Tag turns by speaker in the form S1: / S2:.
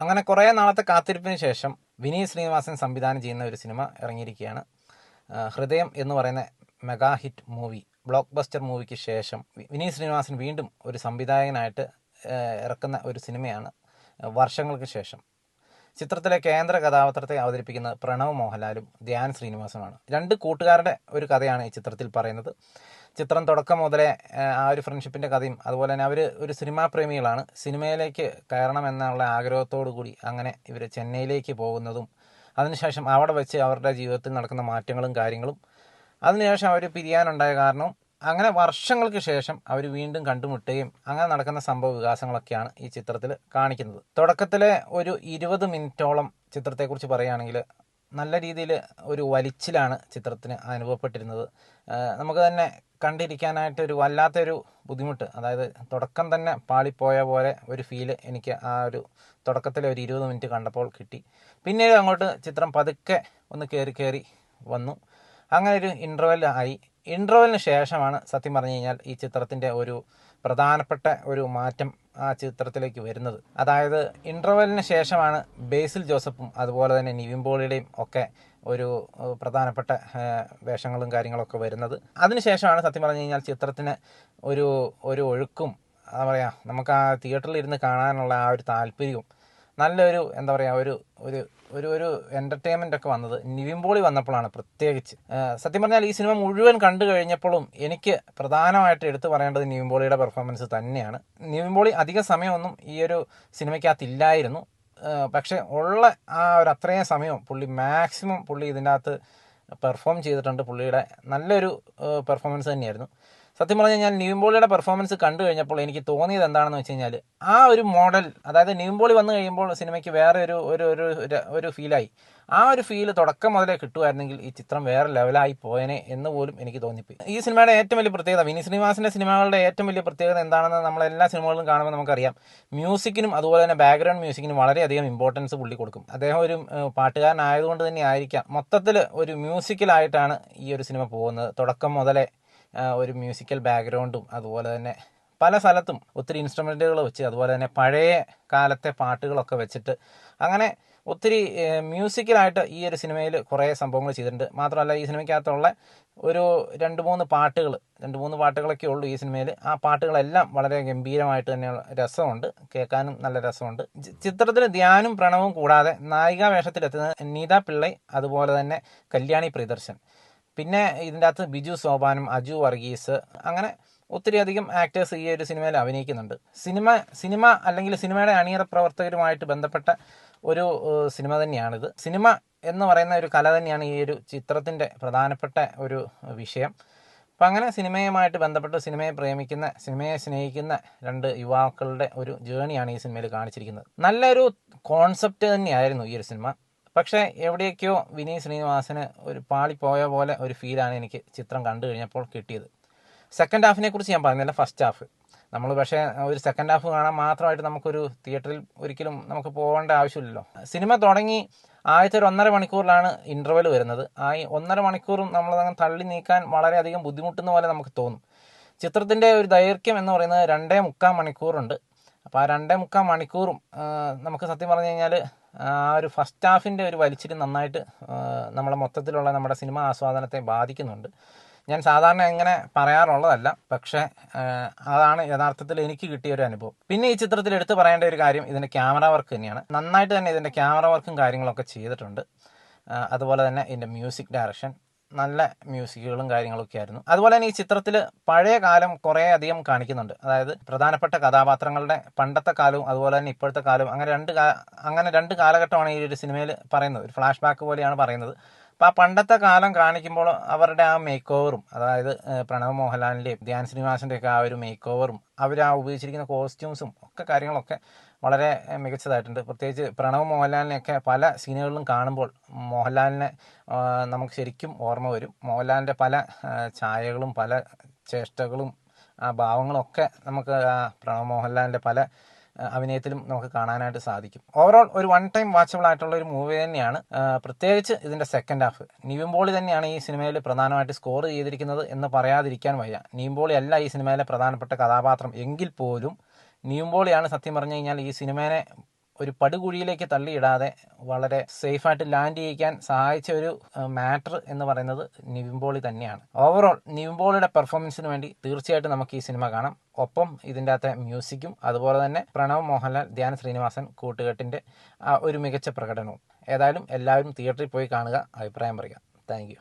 S1: അങ്ങനെ കുറേ നാളത്തെ കാത്തിരിപ്പിന് ശേഷം വിനീത് ശ്രീനിവാസൻ സംവിധാനം ചെയ്യുന്ന ഒരു സിനിമ ഇറങ്ങിയിരിക്കുകയാണ്. ഹൃദയം എന്ന് പറയുന്ന mega hit movie blockbuster മൂവിക്ക് ശേഷം വിനീത് ശ്രീനിവാസൻ വീണ്ടും ഒരു സംവിധായകനായിട്ട് ഇറക്കുന്ന ഒരു സിനിമയാണ് വർഷങ്ങൾക്ക് ശേഷം. ചിത്രത്തിലെ കേന്ദ്ര കഥാപാത്രത്തെ അവതരിപ്പിക്കുന്ന പ്രണവ് മോഹൻലാലും ധ്യാൻ ശ്രീനിവാസനുമാണ് രണ്ട് കൂട്ടുകാരുടെ ഒരു കഥയാണ് ഈ ചിത്രത്തിൽ പറയുന്നത്. ചിത്രം തുടക്കം മുതലേ ആ, ഒരു ഫ്രണ്ട്ഷിപ്പിന്റെ കഥയും അതുപോലെ തന്നെ അവർ ഒരു സിനിമാ പ്രേമികളാണ്. സിനിമയിലേക്ക് കയറണം എന്നുള്ള ആഗ്രഹത്തോടു കൂടി അങ്ങനെ ഇവർ ചെന്നൈയിലേക്ക് പോകുന്നതും അതിനുശേഷം അവിടെ വെച്ച് അവരുടെ ജീവിതത്തിൽ നടക്കുന്ന മാറ്റങ്ങളും കാര്യങ്ങളും അതിനുശേഷം അവർ പിരിയാനുണ്ടായ കാരണവും അങ്ങനെ വർഷങ്ങൾക്ക് ശേഷം അവർ വീണ്ടും കണ്ടുമുട്ടുകയും അങ്ങനെ നടക്കുന്ന സംഭവ വികാസങ്ങളൊക്കെയാണ് ഈ ചിത്രത്തിൽ കാണിക്കുന്നത്. തുടക്കത്തിലെ ഒരു ഇരുപത് മിനിറ്റോളം ചിത്രത്തെക്കുറിച്ച് പറയുകയാണെങ്കിൽ നല്ല രീതിയിൽ ഒരു വലിച്ചിലാണ് ചിത്രത്തിന് അനുഭവപ്പെട്ടിരുന്നത്. നമുക്ക് തന്നെ കണ്ടിരിക്കാനായിട്ട് ഒരു വല്ലാത്തൊരു ബുദ്ധിമുട്ട്. അതായത് തുടക്കം തന്നെ പാളിപ്പോയ പോലെ ഒരു ഫീൽ എനിക്ക് ആ ഒരു തുടക്കത്തിലെ ഒരു ഇരുപത് മിനിറ്റ് കണ്ടപ്പോൾ കിട്ടി. പിന്നീട് അങ്ങോട്ട് ചിത്രം പതുക്കെ ഒന്ന് കയറി കയറി വന്നു. അങ്ങനെ ഒരു ഇന്റർവെൽ ആയി. ഇന്റർവെലിന് ശേഷമാണ് സത്യം പറഞ്ഞു കഴിഞ്ഞാൽ ഈ ചിത്രത്തിന്റെ ഒരു പ്രധാനപ്പെട്ട ഒരു മാറ്റം ആ ചിത്രത്തിലേക്ക് വരുന്നത്. അതായത് ഇന്റർവെലിന് ശേഷമാണ് ബേസിൽ ജോസഫും അതുപോലെ തന്നെ നിവിൻ പോളിയുടെയും ഒക്കെ ഒരു പ്രധാനപ്പെട്ട വേഷങ്ങളും കാര്യങ്ങളൊക്കെ വരുന്നത്. അതിനുശേഷമാണ് സത്യം പറഞ്ഞു കഴിഞ്ഞാൽ ചിത്രത്തിന് ഒരു ഒരു ഒഴുക്കും എന്താ പറയുക നമുക്ക് ആ തിയേറ്ററിൽ ഇരുന്ന് കാണാനുള്ള ആ ഒരു താല്പര്യവും നല്ലൊരു എന്താ പറയുക ഒരു ഒരു ഒരു ഒരു എന്റർടൈൻമെന്റ് ഒക്കെ വന്നത് നിവിൻ വന്നപ്പോഴാണ് പ്രത്യേകിച്ച്. സത്യം പറഞ്ഞാൽ ഈ സിനിമ മുഴുവൻ കണ്ടു കഴിഞ്ഞപ്പോഴും എനിക്ക് പ്രധാനമായിട്ട് എടുത്തു പറയേണ്ടത് നിവിൻ പോളിയുടെ പെർഫോമൻസ് തന്നെയാണ്. നിവിൻ അധിക സമയമൊന്നും ഈ ഒരു സിനിമയ്ക്കകത്തില്ലായിരുന്നു. പക്ഷേ പക്ഷെ ഉള്ള ആ ഒരു അത്രയും സമയം പുള്ളി മാക്സിമം പുള്ളി ഇതിന്റെ അകത്ത് പെർഫോം ചെയ്തിട്ടുണ്ട്. പുള്ളിയുടെ നല്ലൊരു പെർഫോമൻസ് തന്നെയായിരുന്നു. സത്യം പറഞ്ഞാൽ ഞാൻ ന്യൂംബോളിയുടെ പെർഫോമൻസ് കണ്ടു കഴിഞ്ഞപ്പോൾ എനിക്ക് തോന്നിയത് എന്താണെന്ന് വെച്ച് കഴിഞ്ഞാൽ ആ ഒരു മോഡൽ അതായത് ന്യൂംബോളി വന്നു കഴിയുമ്പോൾ സിനിമയ്ക്ക് വേറെ ഒരു ഒരു ഒരു ഒരു- ഫീലായി ആ ഒരു ഫീൽ തുടക്കം മുതലേ കിട്ടുമായിരുന്നെങ്കിൽ ഈ ചിത്രം വേറെ ലെവലായി പോയനെ എന്ന് പോലും എനിക്ക് തോന്നിപ്പോയി. ഈ സിനിമയുടെ ഏറ്റവും വലിയ പ്രത്യേകത വിനി ശ്രീനിവാസിന്റെ സിനിമകളുടെ ഏറ്റവും വലിയ പ്രത്യേകത എന്താണെന്ന് നമ്മൾ എല്ലാ സിനിമകളും കാണുമ്പോൾ നമുക്കറിയാം. മ്യൂസിക്കിനും അതുപോലെ തന്നെ ബാക്ക്ഗ്രൗണ്ട് മ്യൂസിക്കിനും വളരെയധികം ഇമ്പോർട്ടൻസ് പുള്ളി കൊടുക്കും. അദ്ദേഹം ഒരു പാട്ടുകാരനായതുകൊണ്ട് തന്നെ ആയിരിക്കാം. മൊത്തത്തിൽ ഒരു മ്യൂസിക്കലായിട്ടാണ് ഈ ഒരു സിനിമ പോകുന്നത്. തുടക്കം മുതലേ ഒരു മ്യൂസിക്കൽ ബാക്ക്ഗ്രൗണ്ടും അതുപോലെ തന്നെ പല സ്ഥലത്തും ഒത്തിരി ഇൻസ്ട്രുമെന്റുകൾ വെച്ച് അതുപോലെ തന്നെ പഴയ കാലത്തെ പാട്ടുകളൊക്കെ വെച്ചിട്ട് അങ്ങനെ ഒത്തിരി മ്യൂസിക്കലായിട്ട് ഈ ഒരു സിനിമയിൽ കുറേ സംഭവങ്ങൾ ചെയ്തിട്ടുണ്ട്. മാത്രമല്ല ഈ സിനിമയ്ക്കകത്തുള്ള ഒരു രണ്ട് മൂന്ന് പാട്ടുകൾ രണ്ട് മൂന്ന് പാട്ടുകളൊക്കെ ഉള്ളൂ ഈ സിനിമയിൽ ആ പാട്ടുകളെല്ലാം വളരെ ഗംഭീരമായിട്ട് തന്നെ രസമുണ്ട്. കേൾക്കാനും നല്ല രസമുണ്ട്. ചിത്രത്തിൽ ധ്യാനും പ്രണവും കൂടാതെ നായികാ വേഷത്തിലെത്തുന്നത് നീത പിള്ളൈ അതുപോലെ തന്നെ കല്യാണി പ്രിയദർശൻ. പിന്നെ ഇതിന്റെ അകത്ത് ബിജു സോപാനം അജു വർഗീസ് അങ്ങനെ ഒത്തിരി അധികം ആക്ടേഴ്സ് ഈ ഒരു സിനിമയിൽ അഭിനയിക്കുന്നുണ്ട്. സിനിമ സിനിമ അല്ലെങ്കിൽ സിനിമയുടെ അണിയറ പ്രവർത്തകരുമായിട്ട് ബന്ധപ്പെട്ട ഒരു സിനിമ തന്നെയാണിത്. സിനിമ എന്ന് പറയുന്ന ഒരു കല തന്നെയാണ് ഈ ഒരു ചിത്രത്തിന്റെ പ്രധാനപ്പെട്ട ഒരു വിഷയം. അപ്പം അങ്ങനെ സിനിമയുമായിട്ട് ബന്ധപ്പെട്ട് സിനിമയെ പ്രേമിക്കുന്ന സിനിമയെ സ്നേഹിക്കുന്ന രണ്ട് യുവാക്കളുടെ ഒരു ജേണിയാണ് ഈ സിനിമയിൽ കാണിച്ചിരിക്കുന്നത്. നല്ലൊരു കോൺസെപ്റ്റ് തന്നെയായിരുന്നു ഈ ഒരു സിനിമ പക്ഷേ എവിടെയൊക്കെയോ വിനീത് ശ്രീനിവാസന് ഒരു പാളിപ്പോയ പോലെ ഒരു ഫീലാണ് എനിക്ക് ചിത്രം കണ്ടു കഴിഞ്ഞപ്പോൾ കിട്ടിയത്. സെക്കൻഡ് ഹാഫിനെ കുറിച്ച് ഞാൻ പറഞ്ഞില്ല ഫസ്റ്റ് ഹാഫ് നമ്മൾ പക്ഷേ ഒരു സെക്കൻഡ് ഹാഫ് കാണാൻ മാത്രമായിട്ട് നമുക്കൊരു തിയേറ്ററിൽ ഒരിക്കലും നമുക്ക് പോകേണ്ട ആവശ്യമില്ലല്ലോ. സിനിമ തുടങ്ങി ആദ്യത്തെ ഒരു ഒന്നര മണിക്കൂറിലാണ് ഇന്റർവെൽ വരുന്നത്. ആ ഒന്നര മണിക്കൂറും അങ്ങനെ തള്ളി നീക്കാൻ വളരെയധികം ബുദ്ധിമുട്ടുന്ന പോലെ നമുക്ക് തോന്നും. ചിത്രത്തിന്റെ ഒരു ദൈർഘ്യം എന്ന് പറയുന്നത് രണ്ടേ മുക്കാൽ മണിക്കൂറുണ്ട്. അപ്പോൾ ആ രണ്ടേ മുക്കാൽ മണിക്കൂറും നമുക്ക് സത്യം പറഞ്ഞു കഴിഞ്ഞാൽ ആ ഒരു ഫസ്റ്റ് ഹാഫിന്റെ ഒരു വലിച്ചിരി നന്നായിട്ട് നമ്മളെ മൊത്തത്തിലുള്ള നമ്മുടെ സിനിമ ആസ്വാദനത്തെ ബാധിക്കുന്നുണ്ട്. ഞാൻ സാധാരണ എങ്ങനെ പറയാറുള്ളതല്ല പക്ഷേ അതാണ് യഥാർത്ഥത്തിൽ എനിക്ക് കിട്ടിയ ഒരു അനുഭവം. പിന്നെ ഈ ചിത്രത്തിൽ എടുത്തു പറയേണ്ട ഒരു കാര്യം ഇതിന്റെ ക്യാമറ വർക്ക് തന്നെയാണ്. നന്നായിട്ട് തന്നെ ഇതിന്റെ ക്യാമറ വർക്കും കാര്യങ്ങളൊക്കെ ചെയ്തിട്ടുണ്ട്. അതുപോലെ തന്നെ ഇതിന്റെ മ്യൂസിക് ഡയറക്ഷൻ നല്ല മ്യൂസിക്കുകളും കാര്യങ്ങളൊക്കെ ആയിരുന്നു. അതുപോലെ തന്നെ ഈ ചിത്രത്തിൽ പഴയ കാലം കുറേ അധികം കാണിക്കുന്നുണ്ട്. അതായത് പ്രധാനപ്പെട്ട കഥാപാത്രങ്ങളുടെ പണ്ടത്തെ കാലവും അതുപോലെ തന്നെ ഇപ്പോഴത്തെ കാലവും അങ്ങനെ രണ്ട് അങ്ങനെ രണ്ട് കാലഘട്ടമാണ് ഈ ഒരു സിനിമയിൽ പറയുന്നത്. ഒരു ഫ്ലാഷ് ബാക്ക് പോലെയാണ് പറയുന്നത്. അപ്പോൾ ആ പണ്ടത്തെ കാലം കാണിക്കുമ്പോൾ അവരുടെ ആ മേക്ക് ഓവറും അതായത് പ്രണവ് മോഹൻലാലിന്റെയും ധ്യാൻ ശ്രീനിവാസിന്റെയൊക്കെ ആ ഒരു മേക്ക് ഓവറും അവർ ആ ഉപയോഗിച്ചിരിക്കുന്ന കോസ്റ്റ്യൂംസും ഒക്കെ കാര്യങ്ങളൊക്കെ വളരെ മികച്ചതായിട്ടുണ്ട്. പ്രത്യേകിച്ച് പ്രണവ് മോഹൻലാലിനെയൊക്കെ പല സീനുകളിലും കാണുമ്പോൾ മോഹൻലാലിനെ നമുക്ക് ശരിക്കും ഓർമ്മ വരും. മോഹൻലാലിന്റെ പല ഛായകളും പല ചേഷ്ടകളും ആ ഭാവങ്ങളൊക്കെ നമുക്ക് പ്രണവ് മോഹൻലാലിന്റെ പല അഭിനയത്തിലും നമുക്ക് കാണാനായിട്ട് സാധിക്കും. ഓവറോൾ ഒരു വൺ ടൈം വാച്ചബിൾ ആയിട്ടുള്ള ഒരു മൂവി തന്നെയാണ്. പ്രത്യേകിച്ച് ഇതിന്റെ സെക്കൻഡ് ഹാഫ് നിവിംബോളി തന്നെയാണ് ഈ സിനിമയിൽ പ്രധാനമായിട്ട് സ്കോർ ചെയ്തിരിക്കുന്നത് എന്ന് പറയാതിരിക്കാൻ വയ്യ. നിവിംബോളി അല്ല ഈ സിനിമയിലെ പ്രധാനപ്പെട്ട കഥാപാത്രം. എങ്കിൽ പോലും നിവിംബോളിയാണ് സത്യം പറഞ്ഞു കഴിഞ്ഞാൽ ഈ സിനിമേനെ ഒരു പടുകുഴിയിലേക്ക് തള്ളിയിടാതെ വളരെ സേഫായിട്ട് ലാൻഡ് ചെയ്യിക്കാൻ സഹായിച്ച ഒരു മാറ്റർ എന്ന് പറയുന്നത് നിവിംബോളി തന്നെയാണ്. ഓവറോൾ നിവിംബോളിയുടെ പെർഫോമൻസിന് വേണ്ടി തീർച്ചയായിട്ടും നമുക്ക് ഈ സിനിമ കാണാം. ഒപ്പം ഇതിന്റെ അകത്തെ മ്യൂസിക്കും അതുപോലെ തന്നെ പ്രണവ് മോഹൻലാൽ ധ്യാൻ ശ്രീനിവാസൻ കൂട്ടുകെട്ടിന്റെ ഒരു മികച്ച പ്രകടനവും. ഏതായാലും എല്ലാവരും തിയേറ്ററിൽ പോയി കാണുക. അഭിപ്രായം പറയുക. താങ്ക്